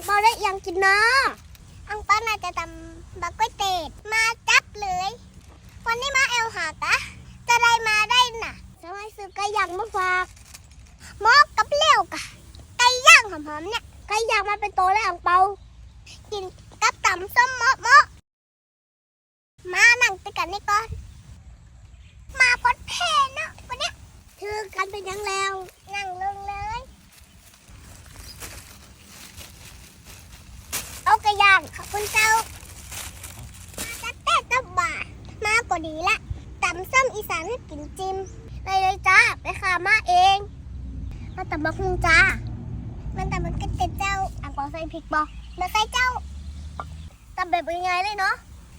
งเปาได้ยังกินเนาะอังเปาน่าจะทำบักก๋วยเตี๋ยวมาจับเลย วันนี้มาเอลหากะจะได้มาได้น่ะสมัยซื้อไก่ย่างมาฝากมอกับเลี้ยวกะไก่ย่างหอมๆเนี่ยไก่ย่างมาเป็นโตเลยอังเปา กินกับตำส้มมาะเมาะมานั่งติดกันนี่ก่อน มาพอดเพนเนาะวันนี้ยถือกันเป็นยังแล้ว นั่งลงเลย เอากระย่างขอบ คุณเจ้ามาจัดแต่ตบบาทมาก็ดีละตำส้มอีสานให้กินจิมไปเลยจ้าไปขามาเอง มาตำบักฮุงจ้า มันตำบักกระเต็เจ้าอ่างเปาใส่พริกบอมาใส่เจ้าตำแบบยังไงเลยเนาะ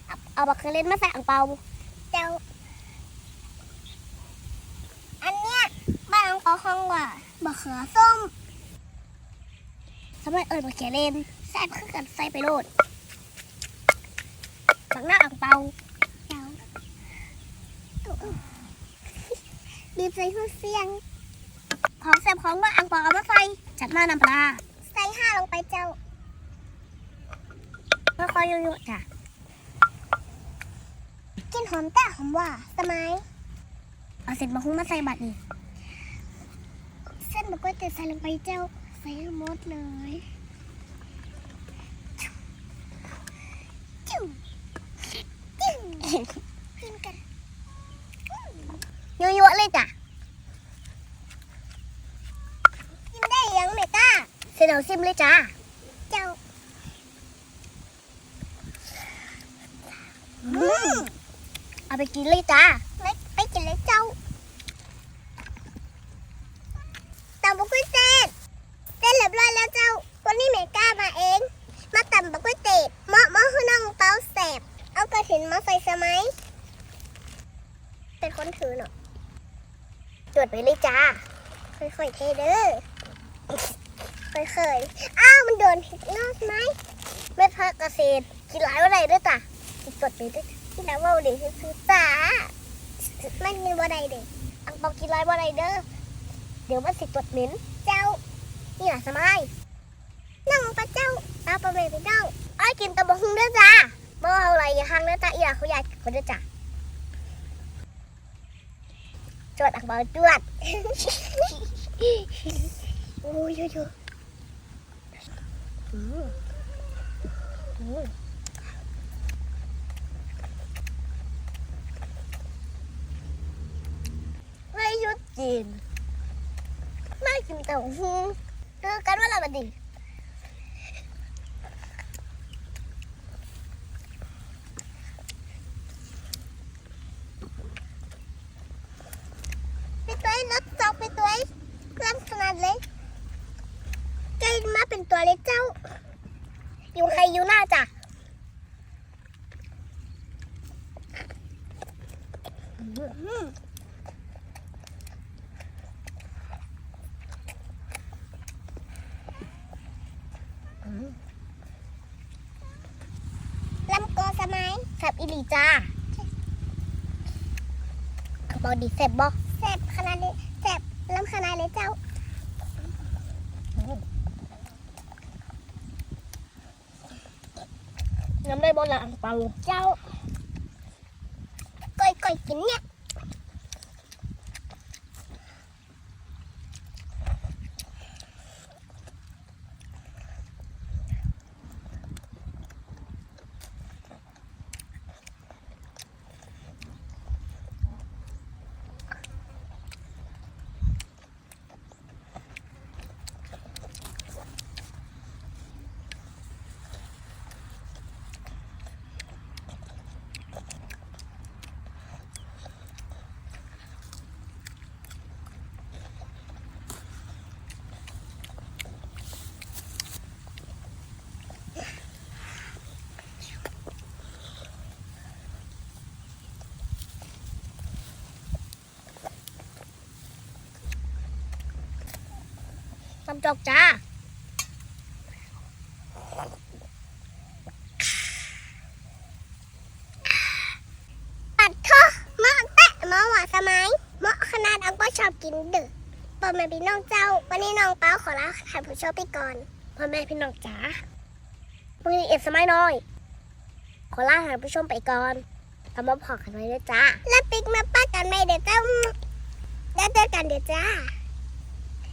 เอาเอาบักเคเล่นมาใส่อ่างเปาเจ้า อันเนี้ยบ้านอ่างเปาห้องว่าบักเขือส้มทำไมเอิญมาเขียเล่นแซ่บขึ้นกันใส่ไปโลด หลังหน้าอ่างเปาเจ้าดีใจเพื่อเสียง ของแซ่บของว่าอ่างเปาเอามาใส่จัดมานำปลา ใส่ห้าลงไปเจ้าค่อยๆยุ่ยๆจ้ะ กินหอมแต่หอมหว่าสมัยเอาเสร็จมาหุ้งมาใส่บัตรนี่ เส้นบะก๋วยเตี๋ยวใส่ลงไปเจ้า ใส่ให้หมดเลยจิ้ว จิ้วกินกันยั่วๆเลยจ้ะกินได้ยังเมก้าเสร็จแล้วซิมเลยจ้าเจ้าอืมเอาไปกินเลยจ้าไปไปกินเลยเจ้าตำบุกุ้ยเส้น เสร็จเรียบร้อยแล้วเจ้า วันนี้เมก้ามาเอง มาตำบักก๋วยเตี๋ยวเหมาะเหมาะให้น้องเต้าแสบ เอากระถินมาใส่สมัย เป็นคนถือเนาะ จดไปเลยจ้า ค่อยๆเทเด้อค่อยๆ อ้าว มันโดนผิดนอกไหมไม่พักเกษตรกินหลายวันไหนด้วยจ้ะจดไปด้วยที่แล้วว่าเด็กซื้อจ้ามันมีวันไหนเด็กอังเปากินหลายวันไหนเด้อ เดี๋ยวมันสิตรวจเหม็นเจ้า นี่แหละสมัยนั่งปะเจ้าตาประเวไปเจ้าไอ้ายกินตะบะฮุงด้วยจ้าเมื่เอาอะไรอย่าหังเด้อจ้าอีหลาเขาอยากคนเด้อจ้า จวดอักเบาจวดโอ้ยเยอะๆอืมอืมไม่ยุดกินไม่กินเต้าหู้เจอกันว่าอะไรบัดดีไปตัวไอ้ นัดจอกไปตัวไอ้เล่นขนาดเล็กกล้มาเป็นตัวเล็กเจ้า อยู่ใครอยู่หน้าจ้ะลำกอสมัยแซบอิลีจ้าบอดีแซบบอ แซบขนาดนี้แซบลำขนาดเลยเจ้าน้ำได้บนละอังเปาเจ้าก้อยก้อยกินเนี่ยำจอกจ้าปัดเถอะเหมาะแตะเหมาะหวานสมัยเหมาะขนาดอังก็ชอบกินดึกปอแม่พี่น้องเจ้า วันนี้น้องเป้าขอลาท่านผู้ชมไปก่อนไปพ่อแม่พี่น้องจ๋าพรุ่งนี้เอ็ดสมัยน้อย ขอลาท่านผู้ชมไปก่อนกลับมาพอกันไว้ด้วยจ้า แล้วปิ๊กมาป้ากันไหมเดี๋ยวจ้าแล้วเจอกันเดี๋ยวจ้า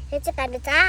เดี๋ยวเจอกันเดี๋ยวจ้า